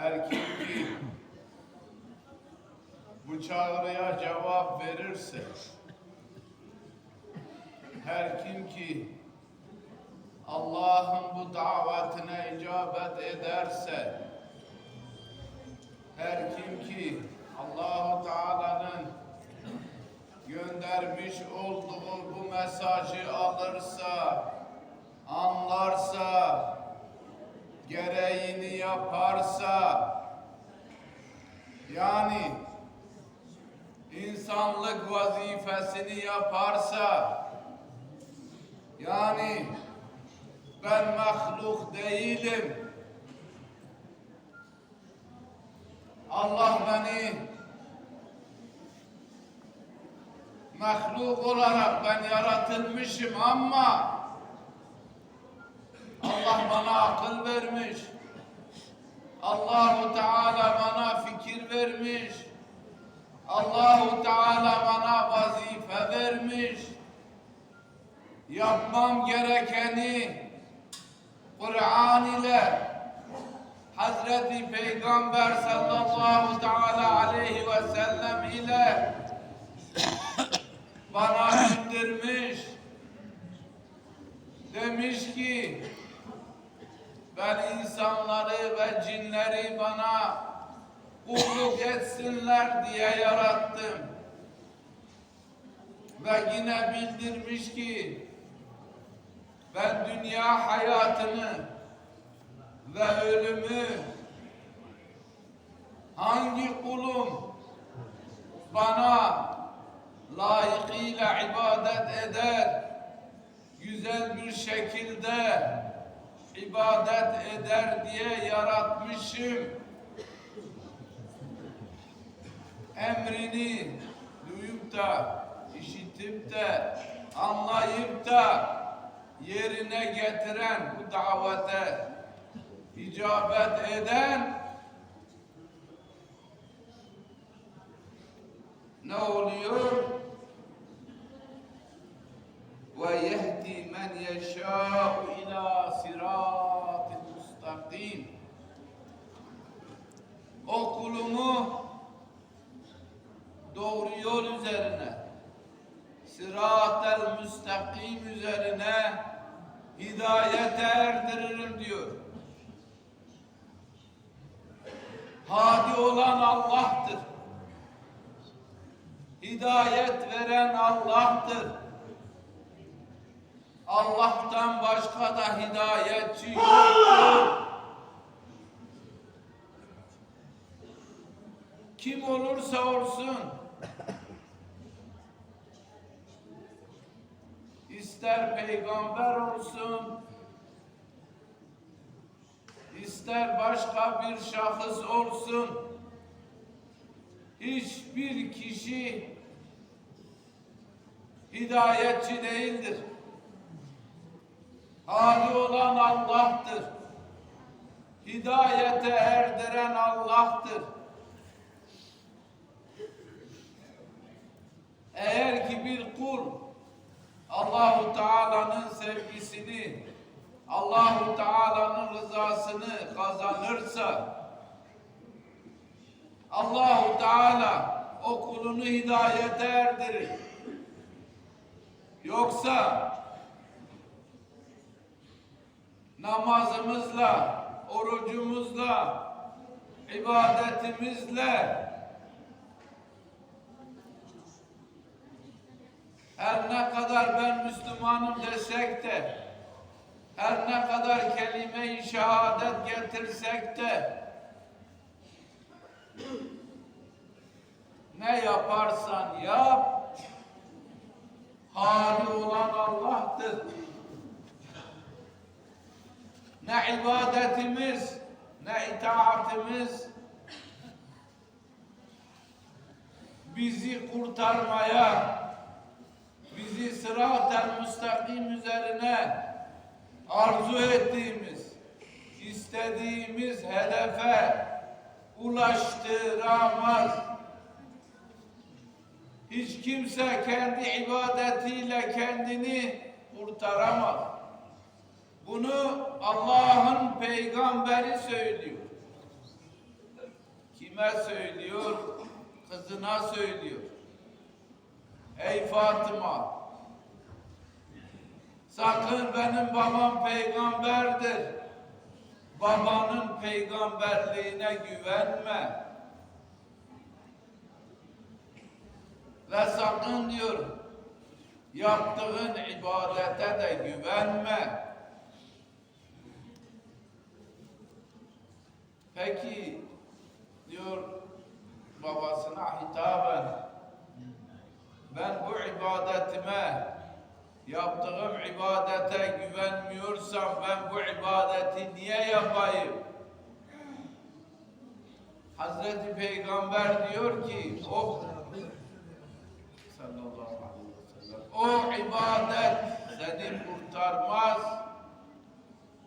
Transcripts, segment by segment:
Kim ki bu çağrıya cevap verirse, her kim ki Allah'ın bu davetine icabet ederse, her kim ki Allahu Teala'nın göndermiş olduğu bu mesajı alırsa, anlarsa, gereğini yaparsa, yani insanlık vazifesini yaparsa, yani ben mahluk değilim, Allah beni mahluk olarak ben yaratılmışım ama Allah bana akıl vermiş. Allahu Teala bana fikir vermiş. Allahu Teala bana vazife vermiş. Yapmam gerekeni Kur'an ile Hazreti Peygamber sallallahu teala aleyhi ve sellem ile bana bildirmiş. Demiş ki ben insanları ve cinleri bana kulluk etsinler diye yarattım. Ve yine bildirmiş ki ben dünya hayatını ve ölümü hangi kulum bana layıkıyla ibadet eder, güzel bir şekilde ibadet eder diye yaratmışım. Emrini duyup da, işitip de, anlayıp da yerine getiren bu davete icabet eden ne oluyor? Yehdi men yeşâ'u ila siratil mustakim. O kulumu doğru yol üzerine, sıratel müstakim üzerine hidayete erdiririm diyor. Hadi olan Allah'tır. Hidayet veren Allah'tır. Allah'tan başka da hidayetçi yoktur. Kim olursa olsun ister peygamber olsun ister başka bir şahıs olsun hiçbir kişi hidayetçi değildir. Hali olan Allah'tır. Hidayete erdiren Allah'tır. Eğer ki bir kul Allahu Teala'nın sevgisini, Allahu Teala'nın rızasını kazanırsa Allahu Teala o kulunu hidayete erdirir. Yoksa namazımızla, orucumuzla, ibadetimizle her ne kadar ben Müslümanım desek de her ne kadar kelime-i şehadet getirsek de ne yaparsan yap hali olan Allah'tır. Ne ibadetimiz ne itaatimiz bizi kurtarmaya bizi sırat-el müstakim üzerine arzu ettiğimiz, istediğimiz hedefe ulaştıramaz. Hiç kimse kendi ibadetiyle kendini kurtaramaz. Bunu Allah'ın peygamberi söylüyor. kime söylüyor? Kızına söylüyor. Ey Fatıma, sakın benim babam peygamberdir. Babanın peygamberliğine güvenme. Ve sakın diyor, yaptığın ibadete de güvenme. Peki diyor babasına hitaben ben bu ibadetime yaptığım ibadete güvenmiyorsam ben bu ibadeti niye yapayım? Hazreti Peygamber diyor ki o sallallahu aleyhi ve sellem o ibadet seni kurtarmaz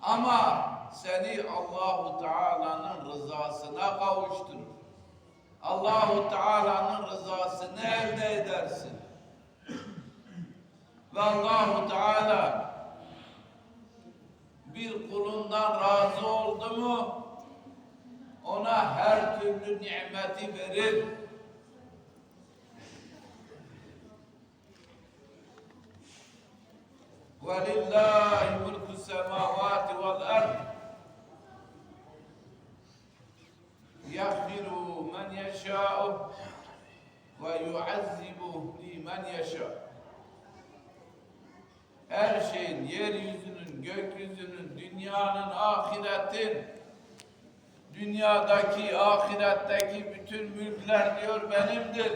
ama seni Allahu Teala'nın rızasına kavuşturur. Allahu Teala'nın rızasını elde edersin. Ve Allahu Teala bir kulundan razı oldu mu ona her türlü nimeti verir. وَلِلَّهِ مُلْكُ السَّمَاوَاتِ وَالْأَرْضِ ahiretin, dünyadaki, ahiretteki bütün mülkler diyor benimdir.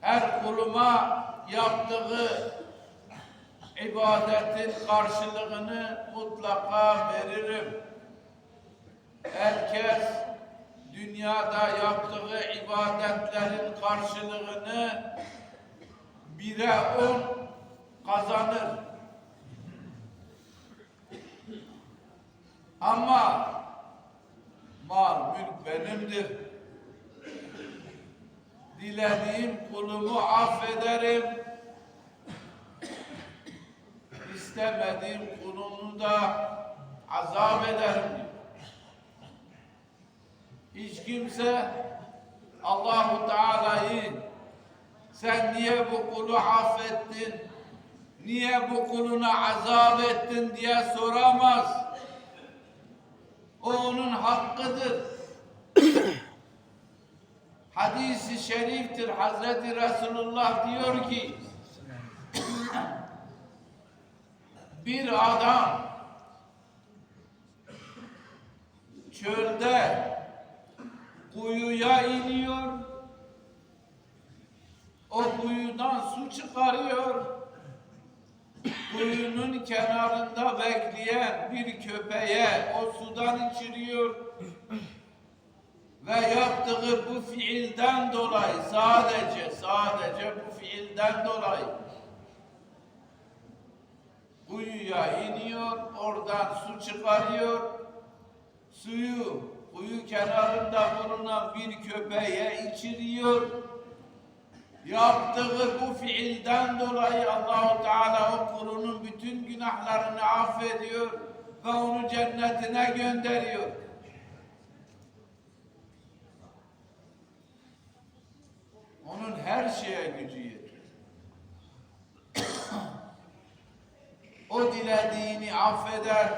Her kuluma yaptığı ibadetin karşılığını mutlaka veririm. Herkes dünyada yaptığı ibadetlerin karşılığını bire on kazanır. Ama mal mülk benimdir. Dilediğim kulumu affederim. İstemediğim kulumu da azap ederim. Hiç kimse Allahu Teala'yı sen niye bu kulu affettin? Niye bu kuluna azap ettin diye soramaz. O onun hakkıdır. Hadisi şeriftir. Hazreti Resulullah diyor ki bir adam çölde kuyuya iniyor. O kuyudan su çıkarıyor. Kuyunun kenarında bekleyen bir köpeğe o sudan içiriyor. Ve yaptığı bu fiilden dolayı sadece sadece bu fiilden dolayı kuyuya iniyor, oradan su çıkarıyor. Suyu kuyu kenarında bulunan bir köpeğe içiriyor. Yaptığı bu fiilden dolayı Allahu Teala o kulunun bütün günahlarını affediyor ve onu cennetine gönderiyor. Onun her şeye gücü yetiyor. o dilediğini affeder,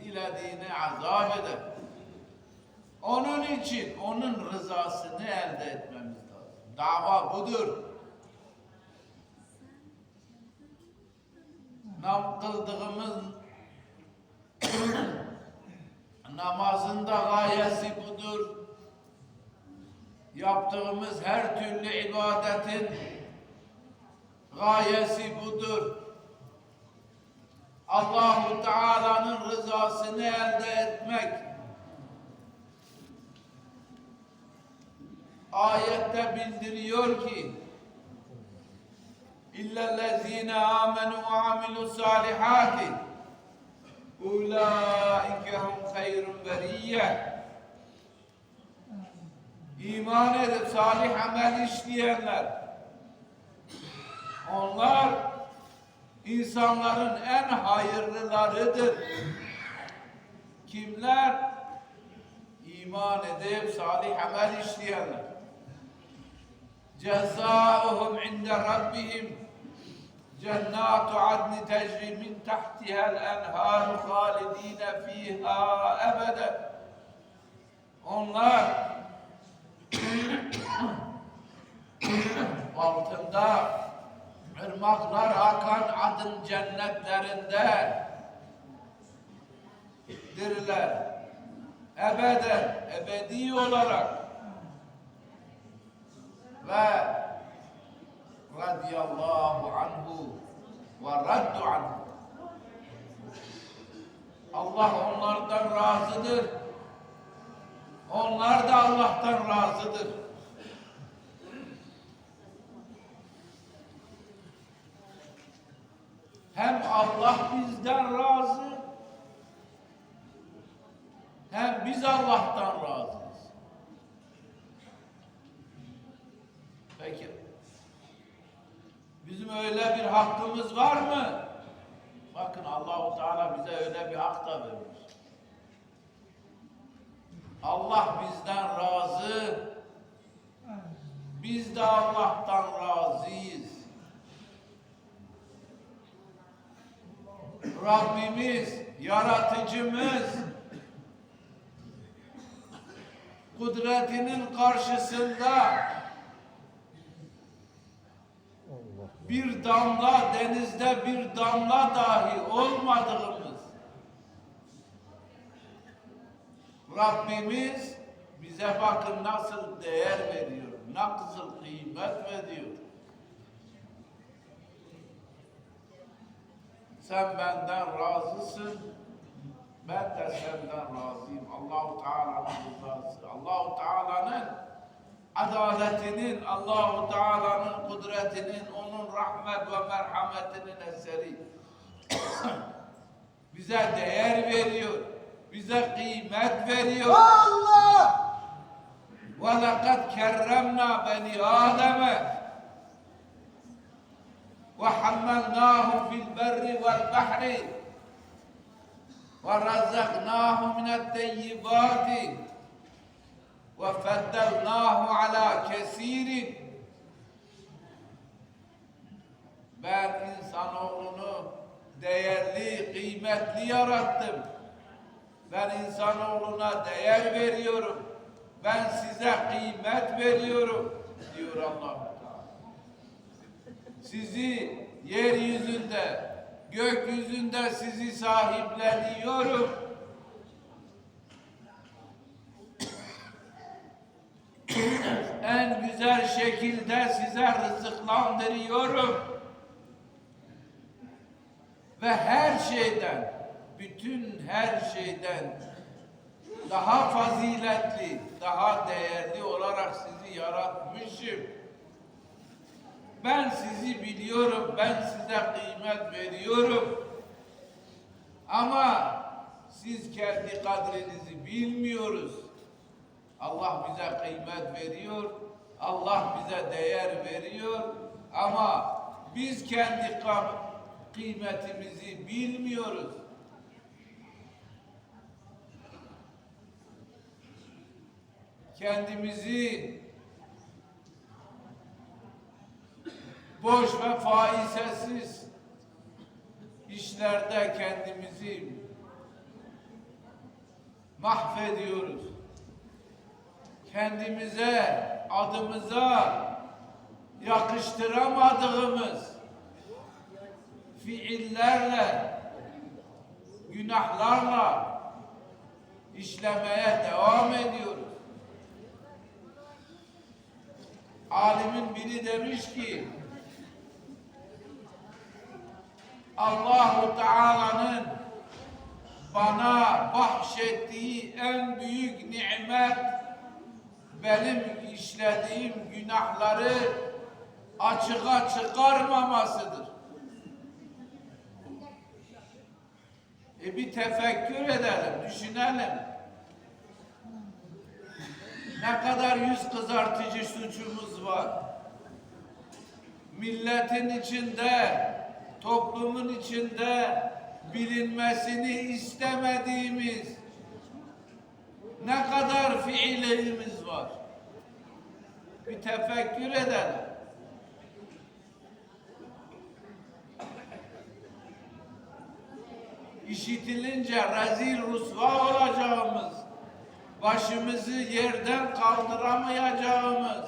dilediğini azap eder. Onun için onun rızasını elde etmemiz lazım. Dava budur. Nam kıldığımız namazın da gayesi budur. Yaptığımız her türlü ibadetin gayesi budur. Allahu Teala'nın rızasını elde etmek. Ayette bildiriyor ki İllellezine amenu ve amilu salihati ulaike hum hayrun beriyye İman edip salih amel işleyenler onlar insanların en hayırlılarıdır. Kimler? İman edip salih amel işleyenler. Cezauhum inde rabbihim cennetu adni tecri min tahtiha'l enhar halidin fiha ebeden. Onlar altında ırmaklar akan adın cennetlerinde dirler. Ebeden, ebedi olarak ve radiyallahu anhu ve raddu anhu. Allah onlardan razıdır. Onlar da Allah'tan razıdır. Hem Allah bizden razı, hem biz Allah'tan razıyız. Peki, bizim öyle bir hakkımız var mı? Bakın Allahu Teala bize öyle bir hak da vermiş. Allah bizden razı, biz de Allah'tan razıyız. Rabbimiz, yaratıcımız, kudretinin karşısında bir damla denizde bir damla dahi olmadığımız Rabbimiz bize bakın nasıl değer veriyor, nasıl kıymet veriyor. Sen benden razısın, ben de senden razıyım. Allahu Teala'nın rızası, Allahu Teala'nın adaletinin, Allahu Teala'nın kudretinin, onun rahmet ve merhametinin eseri. bize değer veriyor, bize kıymet veriyor. Allah! Ve lekad kerremna beni Adem'e ve hamalnâhu fil berri vel bahri ve razzaknâhu minetteyyibâti وَفَضَّلْنَاهُ عَلَى كَثِيرٍ Ben insanoğlunu değerli, kıymetli yarattım. Ben insanoğluna değer veriyorum. Ben size kıymet veriyorum diyor allah Teala. Sizi yeryüzünde, gökyüzünde sizi sahipleniyorum. en güzel şekilde size rızıklandırıyorum. Ve her şeyden, bütün her şeyden daha faziletli, daha değerli olarak sizi yaratmışım. Ben sizi biliyorum, ben size kıymet veriyorum. Ama siz kendi kadrinizi bilmiyoruz. Allah bize kıymet veriyor, Allah bize değer veriyor ama biz kendi kıymetimizi bilmiyoruz. Kendimizi boş ve faizesiz işlerde kendimizi mahvediyoruz. Kendimize, adımıza yakıştıramadığımız fiillerle, günahlarla işlemeye devam ediyoruz. Alimin biri demiş ki Allahu Teala'nın bana bahşettiği en büyük nimet benim işlediğim günahları açığa çıkarmamasıdır. E bir tefekkür edelim, düşünelim. Ne kadar yüz kızartıcı suçumuz var. Milletin içinde, toplumun içinde bilinmesini istemediğimiz ne kadar fiilimiz var. Bir tefekkür edelim. işitilince rezil rusva olacağımız, başımızı yerden kaldıramayacağımız,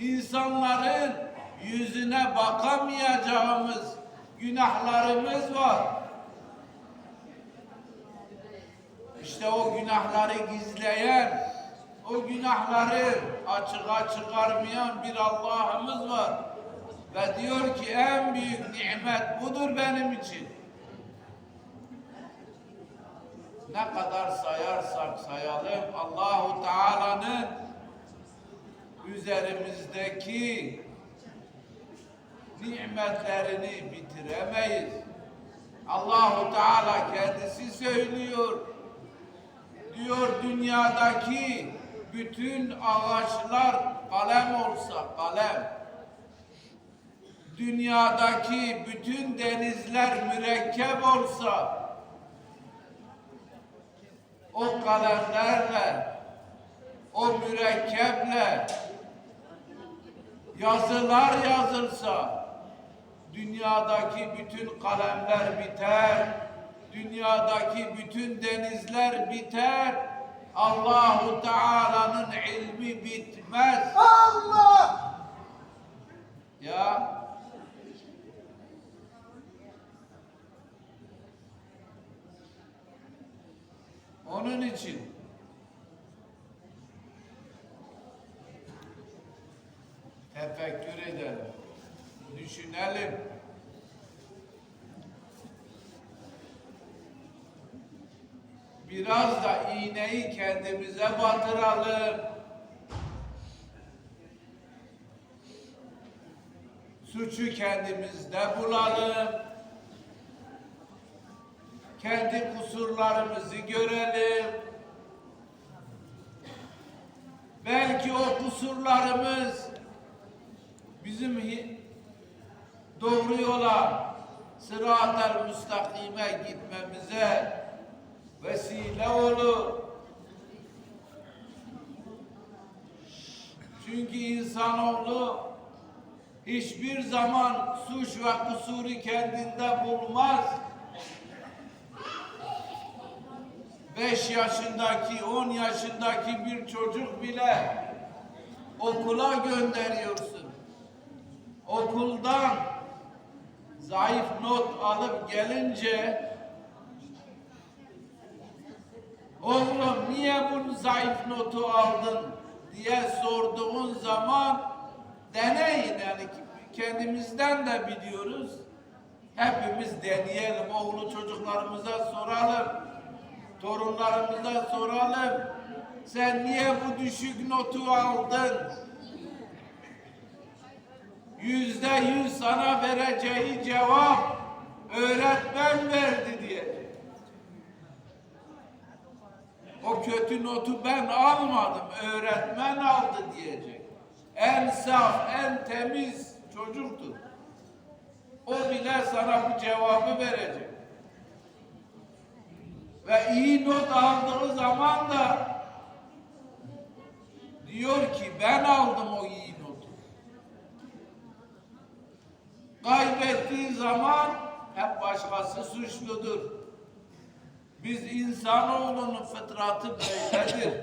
insanların yüzüne bakamayacağımız günahlarımız var. İşte o günahları gizleyen, o günahları açığa çıkarmayan bir Allah'ımız var. Ve diyor ki en büyük nimet budur benim için. ne kadar sayarsak sayalım Allahu Teala'nın üzerimizdeki nimetlerini bitiremeyiz. Allahu Teala kendisi söylüyor. Diyor dünyadaki bütün ağaçlar kalem olsa kalem. Dünyadaki bütün denizler mürekkep olsa o kalemlerle, o mürekkeple yazılar yazılsa, dünyadaki bütün kalemler biter, dünyadaki bütün denizler biter, Allahu Teala'nın ilmi bitmez. Allah! Ya onun için tefekkür edelim, düşünelim. Biraz da iğneyi kendimize batıralım. Suçu kendimizde bulalım. Kendi kusurlarımızı görelim. Belki o kusurlarımız bizim doğru yola sırat-ı müstakime gitmemize vesile olur. Çünkü insanoğlu hiçbir zaman suç ve kusuru kendinde bulmaz. Beş yaşındaki, on yaşındaki bir çocuk bile okula gönderiyorsun. Okuldan zayıf not alıp gelince oğlum niye bunu zayıf notu aldın diye sorduğun zaman deneyin yani kendimizden de biliyoruz. Hepimiz deneyelim. Oğlu çocuklarımıza soralım. Torunlarımıza soralım. Sen niye bu düşük notu aldın? Yüzde yüz sana vereceği cevap öğretmen verdi diye. O kötü notu ben almadım, öğretmen aldı diyecek. En saf, en temiz çocuktur. O bile sana bu cevabı verecek. Ve iyi not aldığı zaman da diyor ki ben aldım o iyi notu. Kaybettiği zaman hep başkası suçludur. Biz insanoğlunun fıtratı böyledir.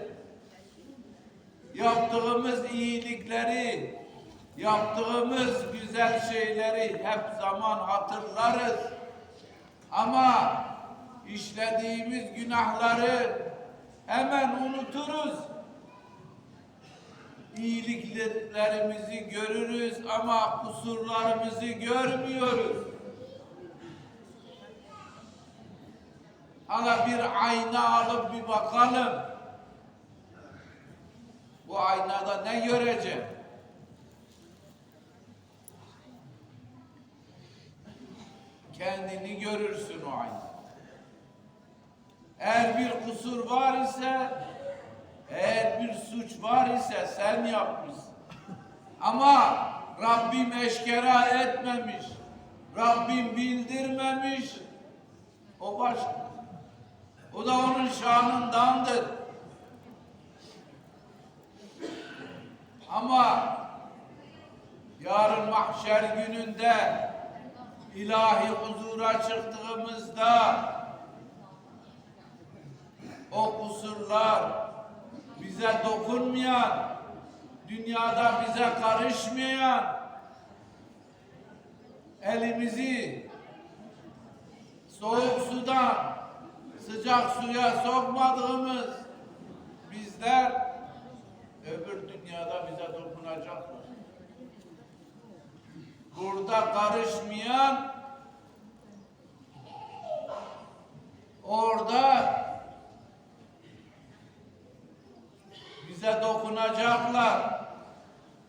Yaptığımız iyilikleri, yaptığımız güzel şeyleri hep zaman hatırlarız. Ama işlediğimiz günahları hemen unuturuz. İyiliklerimizi görürüz ama kusurlarımızı görmüyoruz. Hala bir ayna alıp bir bakalım. Bu aynada ne göreceğim? Kendini görürsün o aynada. Eğer bir kusur var ise, eğer bir suç var ise sen yapmışsın. Ama Rabbim eşkera etmemiş, Rabbim bildirmemiş, o başka. O da onun şanındandır. Ama yarın mahşer gününde ilahi huzura çıktığımızda o kusurlar bize dokunmayan, dünyada bize karışmayan, elimizi soğuk sudan sıcak suya sokmadığımız bizler öbür dünyada bize dokunacaklar. Burada karışmayan orada bize dokunacaklar.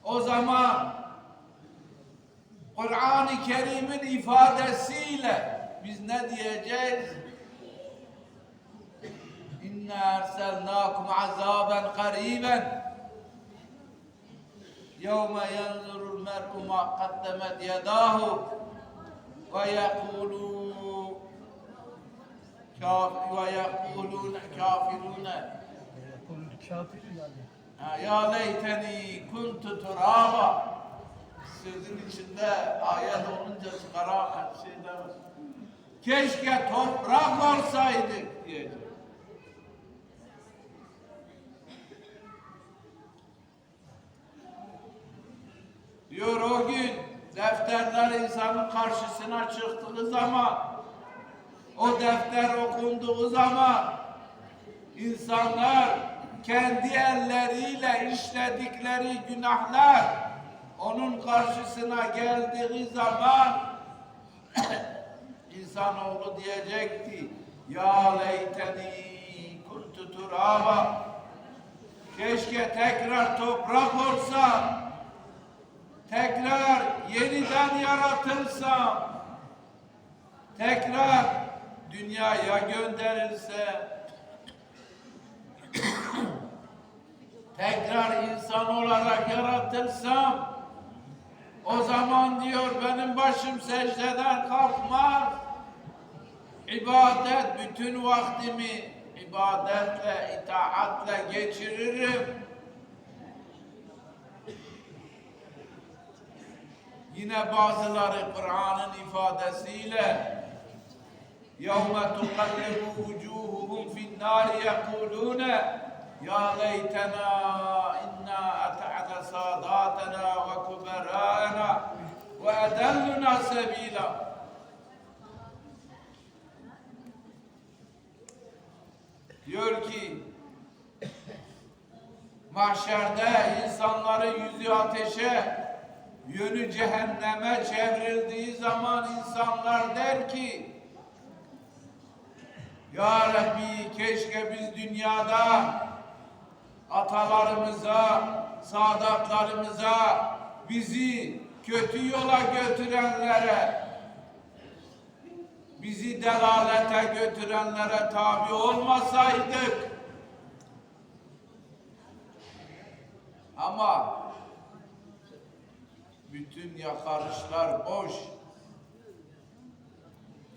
O zaman Kur'an-ı Kerim'in ifadesiyle biz ne diyeceğiz? İnna erselnâkum azâben karîben. Yevme yenzurul mer'u ma kaddemet yedâhu ve yekûlû ve ya leyteni kuntu turaba sözün içinde ayet olunca çıkara şeyler. Keşke toprak olsaydık diyecek. Diyor o gün defterler insanın karşısına çıktığı zaman o defter okunduğu zaman insanlar kendi elleriyle işledikleri günahlar onun karşısına geldiği zaman insanoğlu diyecekti ya leyteni kuntu turaba. Keşke tekrar toprak olsam tekrar yeniden yaratılsam tekrar dünyaya gönderilse tekrar insan olarak yaratılsam o zaman diyor benim başım secdeden kalkmaz. İbadet bütün vaktimi ibadetle, itaatle geçiririm. Yine bazıları Kur'an'ın ifadesiyle يَوْمَ تُقَلِّبُ وُجُوهُهُمْ فِي النَّارِ يَقُولُونَ يَا لَيْتَنَا إِنَّا أَطَعْنَا سَادَاتَنَا وَكُبَرَاءَنَا وَأَدَلُّنَا سَبِيلًا Diyor ki mahşerde insanların yüzü ateşe, yönü cehenneme çevrildiği zaman insanlar der ki Ya Rabbi keşke biz dünyada atalarımıza, sadatlarımıza, bizi kötü yola götürenlere, bizi delalete götürenlere tabi olmasaydık. Ama bütün yakarışlar boş.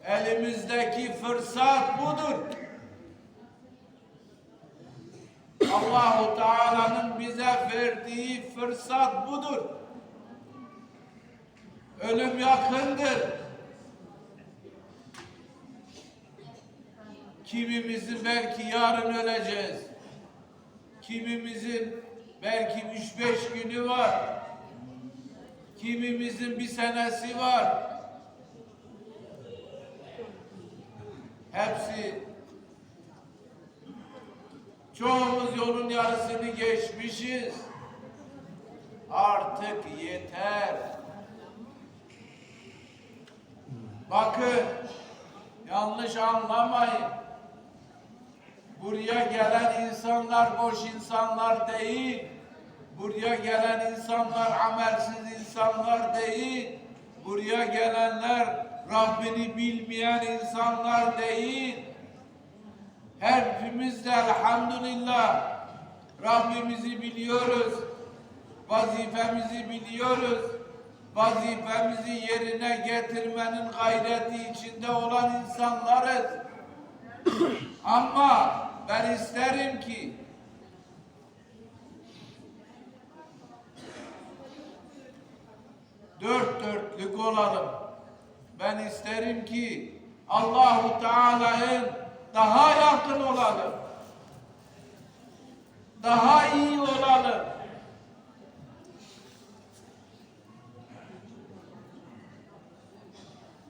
Elimizdeki fırsat budur. Allahu Teala'nın bize verdiği fırsat budur. Ölüm yakındır. Kimimizin belki yarın öleceğiz. Kimimizin belki üç beş günü var. Kimimizin bir senesi var. Hepsi çoğumuz yolun yarısını geçmişiz. Artık yeter. Bakın yanlış anlamayın. Buraya gelen insanlar boş insanlar değil. Buraya gelen insanlar amelsiz insanlar değil. Buraya gelenler Rabbini bilmeyen insanlar değil. Hepimiz de elhamdülillah Rabbimizi biliyoruz. Vazifemizi biliyoruz. Vazifemizi yerine getirmenin gayreti içinde olan insanlarız. Ama ben isterim ki dört dörtlük olalım. Ben isterim ki Allahu Teala'nın daha yakın olalım. Daha iyi olalım.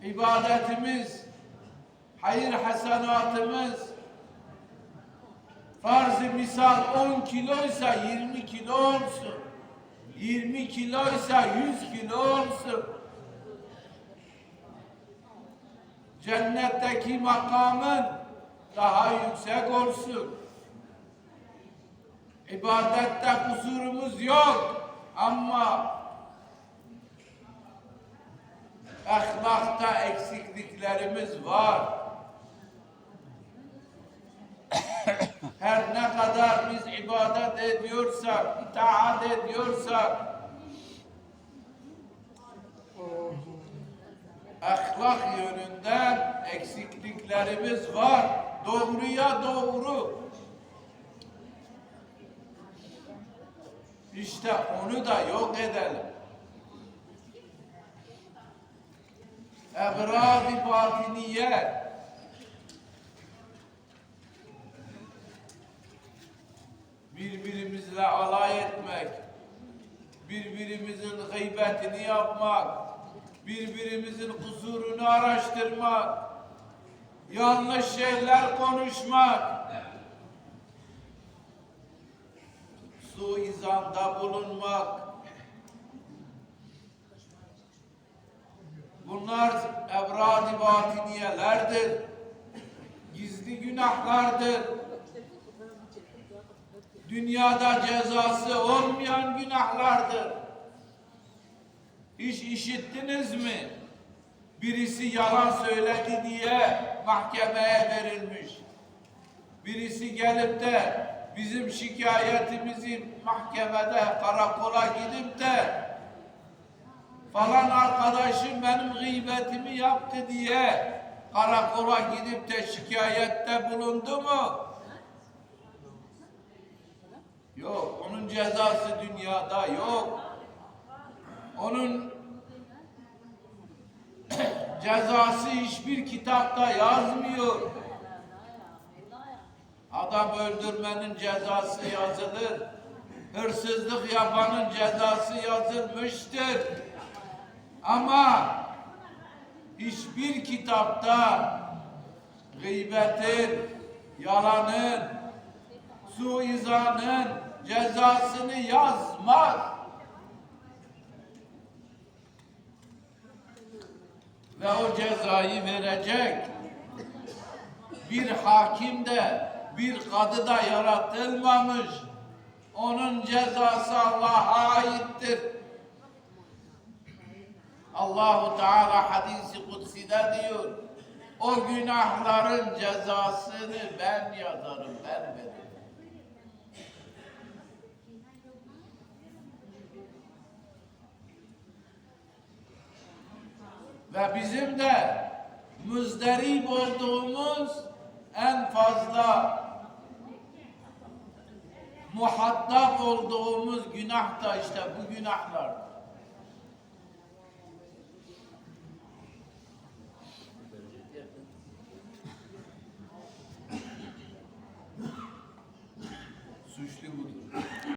ibadetimiz, hayır hasenatımız, farz-ı misal 10 kiloysa 20 kilo olsun. 20 kiloysa 100 kilo olsun. Cennetteki makamın daha yüksek olsun. İbadette kusurumuz yok ama ahlakta eksikliklerimiz var. Her ne kadar biz ibadet ediyorsak, itaat ediyorsak, ahlak yönünden eksikliklerimiz var. Doğruya doğru. İşte onu da yok edelim. egrad-ı batiniye birbirimizle alay etmek, birbirimizin gıybetini yapmak, birbirimizin kusurunu araştırmak, yanlış şeyler konuşmak, suizanda bulunmak, Bunlar ebrad-ı batiniyelerdir. Gizli günahlardır. Dünyada cezası olmayan günahlardır. Hiç işittiniz mi? Birisi yalan söyledi diye mahkemeye verilmiş. Birisi gelip de bizim şikayetimizi mahkemede karakola gidip de falan arkadaşım benim gıybetimi yaptı diye karakola gidip de şikayette bulundu mu? Yok, onun cezası dünyada yok. Onun cezası hiçbir kitapta yazmıyor. Adam öldürmenin cezası yazılır. Hırsızlık yapanın cezası yazılmıştır. Ama hiçbir kitapta gıybetin, yalanın, suizanın cezasını yazmaz. Ve o cezayı verecek bir hakim de bir kadı da yaratılmamış. Onun cezası Allah'a aittir. Allahu Teala hadisi kutside diyor. O günahların cezasını ben yazarım, ben veririm. Ve bizim de müzderip olduğumuz en fazla muhatap olduğumuz günah da işte bu günahlar.